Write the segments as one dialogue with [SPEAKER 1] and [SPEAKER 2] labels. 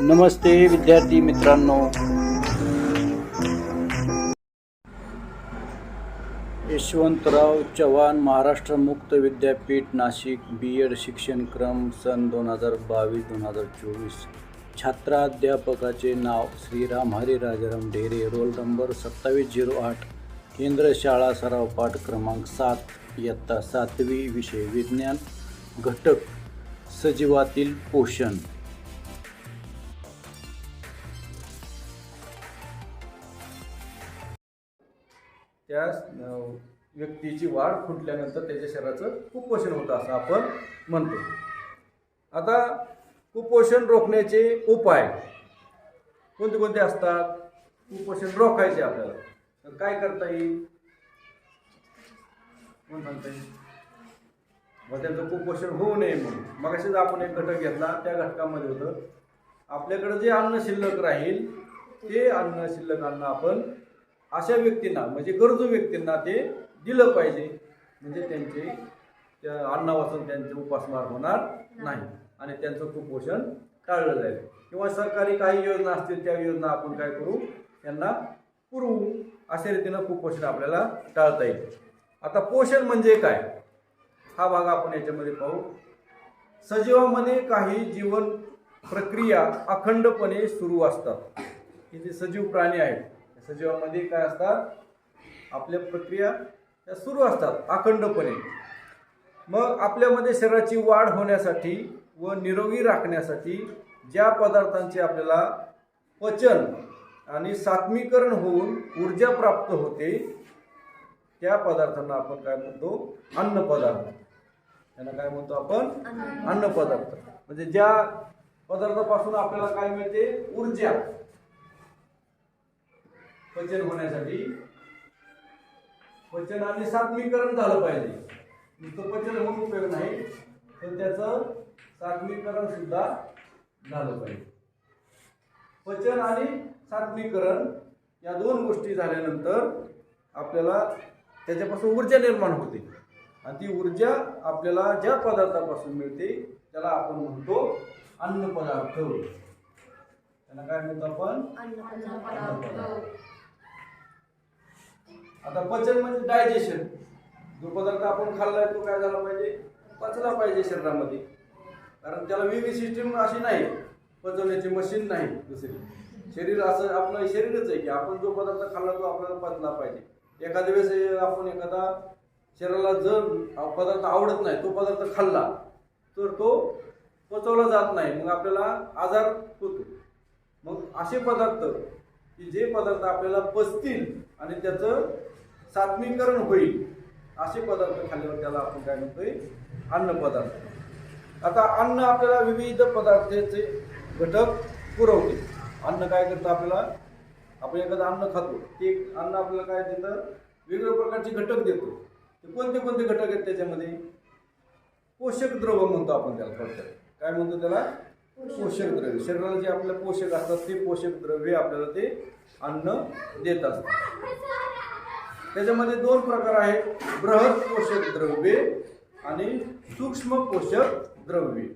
[SPEAKER 1] नमस्ते विद्यार्थी मित्रांनो. यशवंतराव चव्हाण महाराष्ट्र मुक्त विद्यापीठ नाशिक बी एड शिक्षणक्रम सन दोन हजार बावीस दोन हजार चोवीस. छात्राध्यापकाचे नाव श्रीराम हरिराजाराम ढेरे रोल नंबर सत्तावीस झिरो आठ. केंद्र शाळा सराव पाठ क्रमांक सात. इयत्ता सातवी विषय विज्ञान. घटक सजीवातील पोषण.
[SPEAKER 2] त्या व्यक्तीची वाढ खुंटल्यानंतर त्याच्या शरीराचं कुपोषण होतं असं आपण म्हणतो. आता कुपोषण रोखण्याचे उपाय कोणते कोणते असतात? कुपोषण रोखायचे आपल्याला. तर काय करता येईल? कोण सांगता येईल? मग त्यांचं कुपोषण होऊ नये म्हणून. मग असेच आपण एक घटक घेतला त्या घटकामध्ये होतं. आपल्याकडे जे अन्न शिल्लक राहील ते अन्न शिल्लक अन्न आपण अशा व्यक्तींना म्हणजे गरजू व्यक्तींना ते दिलं पाहिजे. म्हणजे त्यांचे त्या अन्नापासून त्यांचे उपासमार होणार नाही. आणि त्यांचं कुपोषण टाळलं जाईल. किंवा सरकारी काही योजना असतील त्या योजना आपण काय करू? त्यांना पुरवू. अशा रीतीनं कुपोषण आपल्याला टाळता येईल. आता पोषण म्हणजे काय? हा भाग आपण याच्यामध्ये पाहू. सजीवामध्ये काही जीवन प्रक्रिया अखंडपणे सुरू असतात. हे जे सजीव प्राणी आहेत सजीवामध्ये काय असतात? आपल्या प्रक्रिया त्या सुरू असतात अखंडपणे. मग आपल्यामध्ये शरीराची वाढ होण्यासाठी व निरोगी राखण्यासाठी ज्या पदार्थांचे आपल्याला पचन आणि सात्मीकरण होऊन ऊर्जा प्राप्त होते त्या पदार्थांना आपण काय म्हणतो? अन्न पदार्थ. त्यांना काय म्हणतो आपण? अन्न. पदार्थ. म्हणजे ज्या पदार्थापासून आपल्याला काय मिळते? ऊर्जा. पचन होण्यासाठी. पचन आणि सात्मीकरण झालं पाहिजे. नुसतं पचन होऊन उपयोग नाही तर त्याचं सात्मीकरण सुद्धा झालं पाहिजे. पचन आणि सात्मीकरण या दोन गोष्टी झाल्यानंतर आपल्याला त्याच्यापासून ऊर्जा निर्माण होते. आणि ती ऊर्जा आपल्याला ज्या पदार्थापासून मिळते त्याला आपण म्हणतो अन्न पदार्थ त्यांना काय म्हणतो आपण? आता पचन म्हणजे डायजेशन जो पदार्थ आपण खाल्लाय तो काय झाला पाहिजे? पचला पाहिजे शरीरामध्ये. कारण त्याला वेगळी सिस्टीम अशी नाही. पचवण्याची मशीन नाही दुसरी. शरीर असं आपलं शरीरच आहे की आपण जो पदार्थ खाल्ला तो आपल्याला पचला पाहिजे. एखाद्या वेळेस आपण एखादा शरीराला जर पदार्थ आवडत नाही तो पदार्थ खाल्ला तर तो पचवला जात नाही. मग आपल्याला आजार होतो. मग असे पदार्थ की जे पदार्थ आपल्याला पचतील आणि त्याचं सात्मीकरण होईल असे पदार्थ खाल्ल्यावर त्याला आपण काय म्हणतोय? अन्न पदार्थ. आता अन्न आपल्याला विविध पदार्थाचे घटक पुरवते. अन्न काय करतं आपल्याला? आपण एखादं अन्न खातो ते अन्न आपल्याला काय देतं? वेगवेगळ्या प्रकारचे घटक देतो. ते कोणते कोणते घटक आहेत त्याच्यामध्ये? पोषक द्रव्य म्हणतो आपण त्याला थोडक्यात. काय म्हणतो त्याला? पोषक द्रव्य. शरीराला जे आपल्या पोषक असतात ते पोषक द्रव्य आपल्याला ते अन्न देत असतात. त्याच्यामध्ये दोन प्रकार आहेत. बृहत पोषक द्रव्ये आणि सूक्ष्म पोषक द्रव्ये.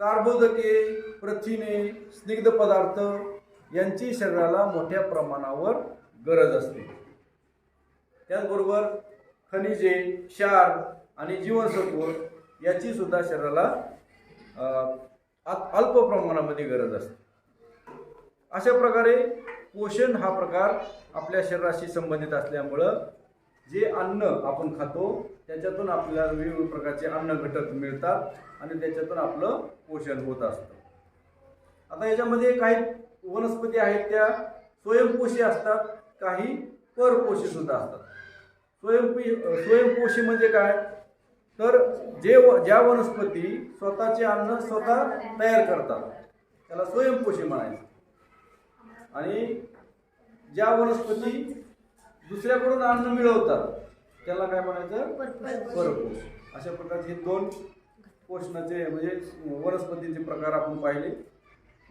[SPEAKER 2] कार्बोदके प्रथिने स्निग्ध पदार्थ यांची शरीराला मोठ्या प्रमाणावर गरज असते. त्याचबरोबर खनिजे क्षार आणि जीवनसत्व याची सुद्धा शरीराला अल्प प्रमाणामध्ये गरज असते. अशा प्रकारे पोषण हा प्रकार आपल्या शरीराशी संबंधित असल्यामुळं जे अन्न आपण खातो त्याच्यातून आपल्याला वेगवेगळ्या प्रकारचे अन्न घटक मिळतात आणि त्याच्यातून आपलं पोषण होत असतं. आता याच्यामध्ये काही वनस्पती आहेत त्या स्वयंपोषी असतात काही परपोषी सुद्धा असतात. स्वयंपी स्वयंपोषी म्हणजे काय? तर जे व- ज्या वनस्पती स्वतःचे अन्न स्वतः तयार करतात त्याला स्वयंपोषी म्हणायचं. आणि ज्या वनस्पती दुसऱ्याकडून अन्न मिळवतात त्याला काय म्हणायचं? परपोष अशा प्रकारचे हे दोन पोषणाचे म्हणजे वनस्पतींचे प्रकार आपण पाहिले.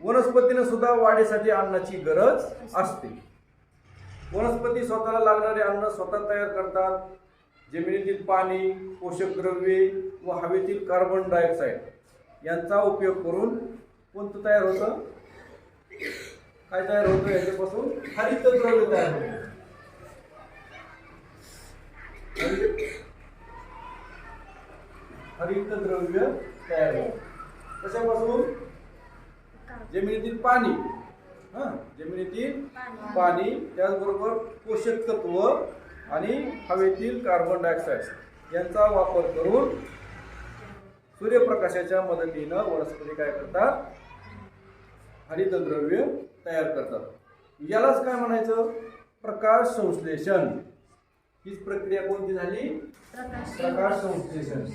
[SPEAKER 2] वनस्पतीनं सुद्धा वाढीसाठी अन्नाची गरज असते. वनस्पती स्वतःला लागणारे अन्न स्वतः तयार करतात. जमिनीतील पाणी पोषक द्रव्ये व हवेतील कार्बन डायऑक्साईड यांचा उपयोग करून कोणतं तयार होतं? काय तयार होतं याच्यापासून? हरित द्रव्य तयार होतं हरित- द्रव्य तयार होतं कशापासून? जमिनीतील पाणी. हा? जमिनीतील पाणी. त्याचबरोबर पोषक तत्व आणि हवेतील कार्बन डायऑक्साईड यांचा वापर करून सूर्यप्रकाशाच्या मदतीनं वनस्पती काय करतात? हरितद्रव्य तयार करतात. यालाच काय म्हणायचं? प्रकाश संश्लेषण. हीच प्रक्रिया कोणती झाली? प्रकाश संश्लेषण.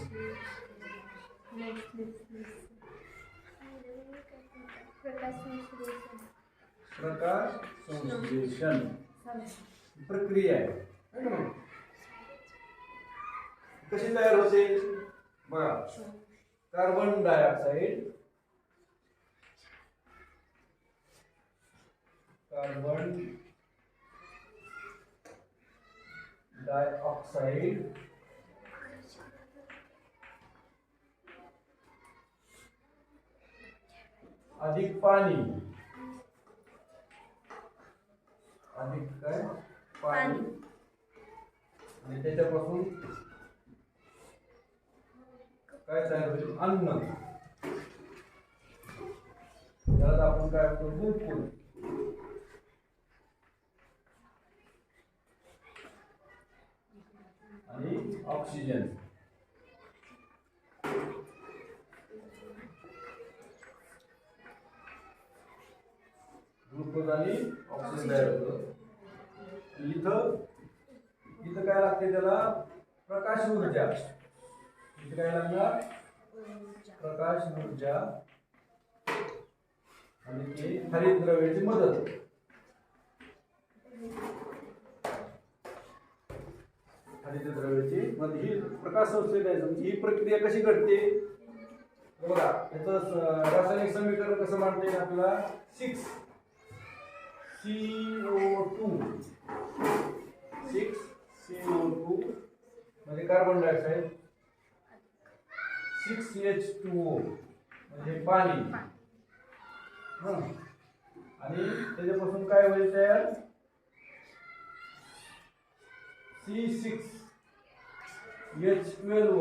[SPEAKER 2] प्रकाश संश्लेषण. ही प्रक्रिया आहे. है? कशी तयार होते? बघा. कार्बन डायऑक्साईड कार्बन डायऑक्साईड अधिक पाणी. अधिक काय? पाणी. आणि त्याच्यापासून काय तयार होईल? अन्न. त्याला आपण काय म्हणतो मूलफूल आणि ऑक्सिजन ग्लुकोज आणि ऑक्सिजन तयार होतं इथं इथं काय लागते त्याला? प्रकाश ऊर्जा. इथं काय लागणार? प्रकाश ऊर्जा. आणि ते हरित द्रव्याची मदत. हरित द्रव्याची मग ही प्रकाश संश्लेषण ही प्रक्रिया कशी घडते? बघा याचं रासायनिक समीकरण कसं मांडता येईल आपल्याला? Six O two six C O two म्हणजे carbon dioxide six H two O म्हणजे पाणी. आणि त्याच्यापासून काय होईल तयार? C six twelve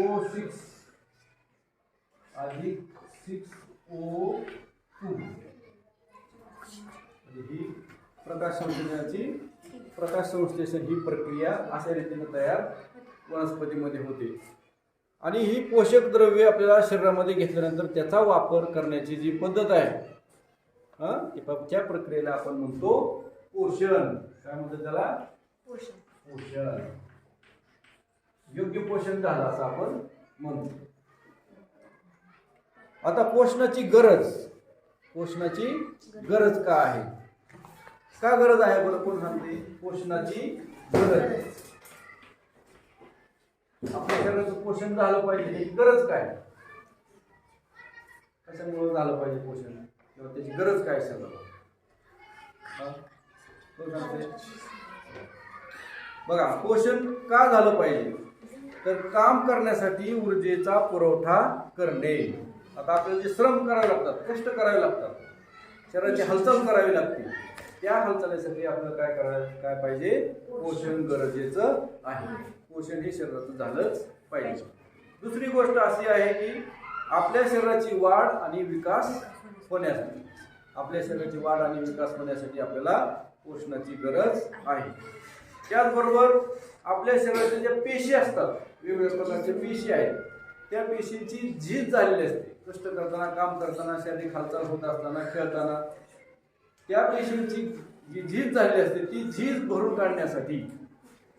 [SPEAKER 2] O six अधिक सिक्स ओ टू ही प्रकाश संश्लेषणाची प्रकाश संश्लेषण ही प्रक्रिया अशा रीतीने तयार वनस्पतीमध्ये होते. आणि ही पोषक द्रव्ये आपल्याला शरीरामध्ये घेतल्यानंतर त्याचा वापर करण्याची जी पद्धत आहे हा ती त्या प्रक्रियेला आपण म्हणतो पोषण. काय म्हणतो त्याला? पोषण. पोषण योग्य पोषण झालं असं आपण म्हणतो. आता पोषणाची गरज. पोषणाची गरज का आहे? का गरज आहे बरं कोण सांगते पोषणाची गरज. आपल्या शरीराचं पोषण झालं पाहिजे. ही गरज काय? कशामुळे झालं पाहिजे पोषण? किंवा त्याची गरज काय सगळं कोण सांगते बघा पोषण का झालं पाहिजे? तर काम करण्यासाठी ऊर्जेचा पुरवठा करणे. आता आपल्याला जे श्रम करावे लागतात कष्ट करावे लागतात शरीराची हालचाल करावी लागते त्या हालचालीसाठी आपल्याला काय करायला काय पाहिजे? पोषण गरजेचं आहे. पोषण हे शरीराचं झालंच पाहिजे. दुसरी गोष्ट अशी आहे की आपल्या शरीराची वाढ आणि विकास होण्यासाठी आपल्या शरीराची वाढ आणि विकास होण्यासाठी आपल्याला पोषणाची गरज आहे. त्याचबरोबर आपल्या शरीराच्या ज्या पेशी असतात वेगवेगळ्या प्रकारच्या पेशी आहेत त्या पेशींची झीज झालेली असते. कष्ट करताना काम करताना शारीरिक हालचाल होत असताना खेळताना त्या पेशींची जी झीज झालेली असते ती झीज भरून काढण्यासाठी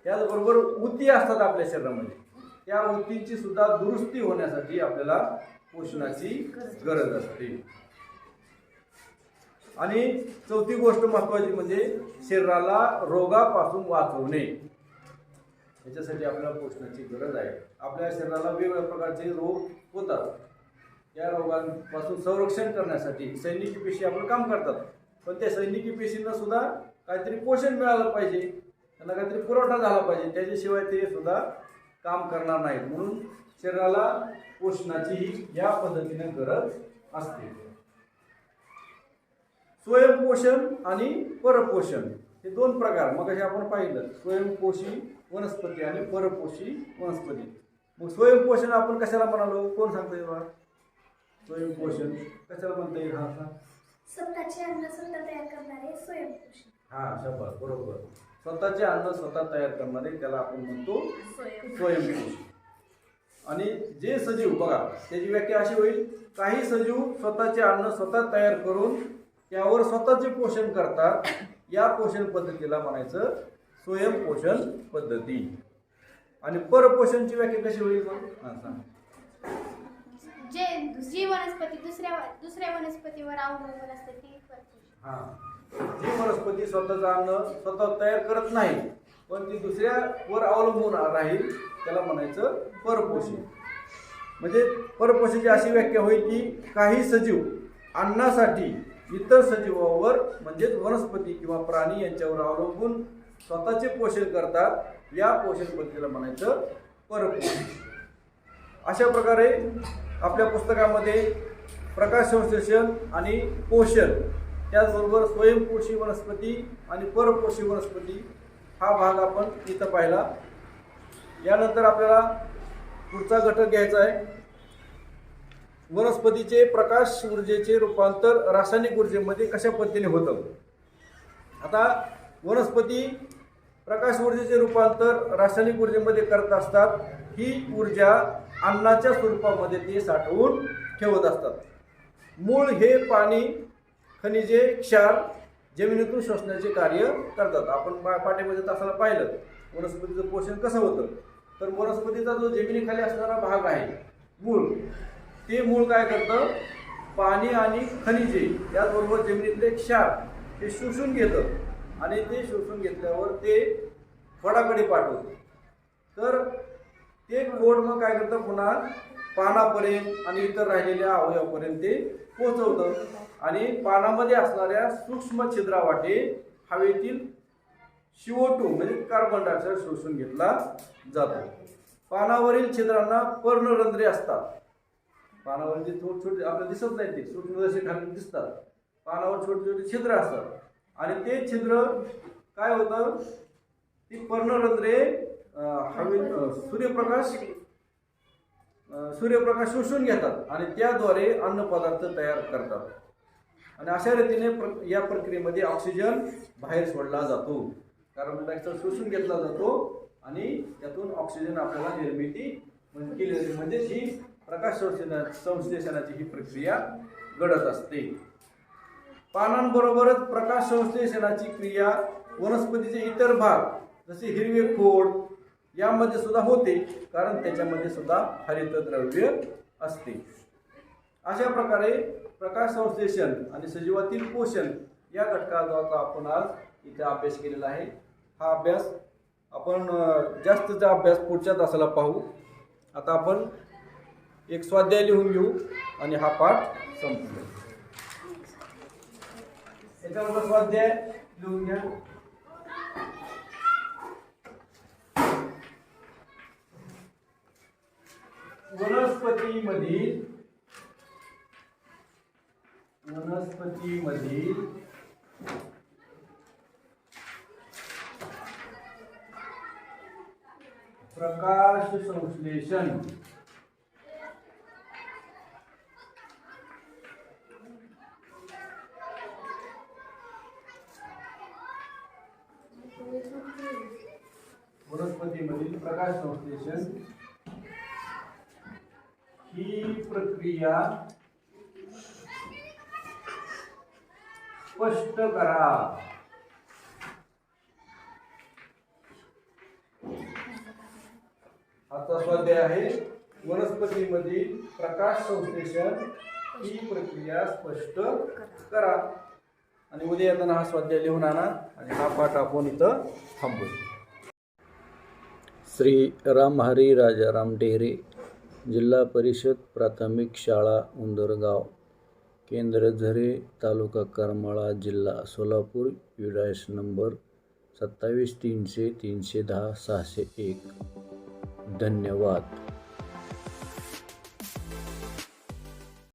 [SPEAKER 2] त्याचबरोबर उती असतात आपल्या शरीरामध्ये. त्या उतींची सुद्धा दुरुस्ती होण्यासाठी आपल्याला पोषणाची गरज असते. आणि चौथी गोष्ट महत्वाची म्हणजे शरीराला रोगापासून वाचवणे. याच्यासाठी आपल्याला पोषणाची गरज आहे. आपल्या शरीराला वेगवेगळ्या प्रकारचे रोग होतात. या रोगांपासून संरक्षण करण्यासाठी सैनिकी पेशी आपलं काम करतात. पण त्या सैनिकी पेशींना सुद्धा काहीतरी पोषण मिळालं पाहिजे. त्यांना काहीतरी पुरवठा झाला पाहिजे. त्याच्याशिवाय ते सुद्धा काम करणार नाहीत. म्हणून शरीराला पोषणाची या पद्धतीने गरज असते. स्वयंपोषण आणि परपोषण. हे दोन प्रकार मग आपण पाहिलं. स्वयंपोषी वनस्पती आणि परपोषी वनस्पती. मग स्वयंपोषण आपण कशाला म्हणालो? कोण सांगता येईल? स्वयंपोषण. कशाला म्हणता येईल हा?
[SPEAKER 3] स्वतःचे अन्न स्वतः तयार करणारे स्वयंपोषण
[SPEAKER 2] हा शब्द बरोबर. स्वतःचे अन्न स्वतः तयार करणारे त्याला आपण म्हणतो स्वयंपोषी. आणि जे सजीव बघा त्याची व्याख्या अशी होईल. काही सजीव स्वतःचे अन्न स्वतः तयार करून त्यावर स्वतःचे पोषण करतात या पोषण पद्धतीला म्हणायचं स्वयंपोषण पद्धती. आणि परपोषणची व्याख्या कशी होईल सांग.
[SPEAKER 3] जे जी वनस्पती दुसऱ्या दुसऱ्या वनस्पतीवर अवलंबून असते ती परपोषण.
[SPEAKER 2] हा. जी वनस्पती स्वतःचं अन्न स्वतः तयार करत नाही पण ती दुसऱ्यावर अवलंबून राहील त्याला म्हणायचं परपोषी. म्हणजे परपोषीची अशी व्याख्या होईल की काही सजीव अन्नासाठी इतर सजीवावर म्हणजेच वनस्पती किंवा प्राणी यांच्यावर अवलंबून स्वतःचे पोषण करतात. या पोषण पद्धतीला म्हणायचं परपोषण. अशा प्रकारे आपल्या पुस्तकामध्ये प्रकाश संश्लेषण आणि पोषण त्याचबरोबर स्वयंपोषी वनस्पती आणि परपोषी वनस्पती हा भाग आपण इथं पाहिला. यानंतर आपल्याला पुढचा घटक घ्यायचा आहे. वनस्पतीचे प्रकाश ऊर्जेचे रूपांतर रासायनिक ऊर्जेमध्ये कशा पद्धतीने होतं? आता वनस्पती प्रकाश ऊर्जेचे रूपांतर रासायनिक ऊर्जेमध्ये करत असतात ही ऊर्जा अन्नाच्या स्वरूपामध्ये ते साठवून ठेवत असतात. मूळ हे पाणी खनिजे क्षार जमिनीतून शोषण्याचे कार्य करतात. आपण पा- पाठीमध्ये तासाला पाहिलं वनस्पतीचं पोषण कसं होतं? तर वनस्पतीचा जो जमिनीखाली असणारा भाग आहे मूळ ते मूळ काय करतं? पाणी आणि खनिजे त्याचबरोबर जमिनीतले क्षार हे शोषून घेतं. आणि ते शोषून घेतल्यावर ते खोडाकडे पाठवतं. तर ते खोड मग काय करतं पुन्हा? पानापर्यंत आणि इतर राहिलेल्या अवयवापर्यंत ते पोचवतं आणि पानामध्ये असणाऱ्या सूक्ष्म छिद्रावाटे हवेतील CO2 म्हणजे कार्बन डायऑक्साईड शोषून घेतला जातो. पानावरील छिद्रांना पर्णरंध्रे असतात. पानावर जे छोटे छोटे आपल्याला दिसत नाही ते. सूक्ष्म जसे खाली दिसतात. पानावर छोटे छोटे छिद्र असतात. आणि ते छिद्र काय होतं? ती पर्णरंध्रे हवे सूर्यप्रकाश सूर्यप्रकाश शोषून घेतात आणि त्याद्वारे अन्नपदार्थ तयार करतात. आणि अशा रीतीने प्र- या प्रक्रियेमध्ये ऑक्सिजन बाहेर सोडला जातो. कार्बन डायऑक्साईड शोषून घेतला जातो आणि त्यातून ऑक्सिजन आपल्याला निर्मिती म्हणजे केली जाते म्हणजे ही प्रकाश संश्लेषणा संश्लेषणाची ही प्रक्रिया घडत असते. पानांबरोबरच प्रकाश संश्लेषणाची क्रिया वनस्पतीचे इतर भाग जसे हिरवे खोड यामध्ये सुद्धा होते कारण त्याच्यामध्ये सुद्धा हरितद्रव्य असते. अशा प्रकारे प्रकाश संश्लेषण आणि सजीवातील पोषण या घटकाचा आपण आज इथे अभ्यास केलेला आहे. हा अभ्यास आपण जास्तचा अभ्यास पुढच्या तासाला पाहू. आता आपण एक स्वाध्याय लिहून घेऊ आणि हा पाठ संपू. याच्यावर स्वाध्याय लिहून घ्या. वनस्पतीमधील वनस्पतीमधील प्रकाश संश्लेषण. प्रकाश संश्लेषण. ही प्रक्रिया स्पष्ट करा. आता स्वाध्याय आहे. वनस्पतीमधील प्रकाश संश्लेषण. ही प्रक्रिया स्पष्ट करा. आणि उद्या येताना हा स्वाध्याय लिहून आणा. आणि हा पाठ आपण इथं थांबू
[SPEAKER 1] श्री रामहरी राजाराम डेरे जिल्हा परिषद प्राथमिक शाळा उंदरगाव केंद्र झरे तालुका करमाळा जिल्हा सोलापूर विडायस नंबर सत्तावीस तीनशे तीनशे दहा सहाशे एक. धन्यवाद.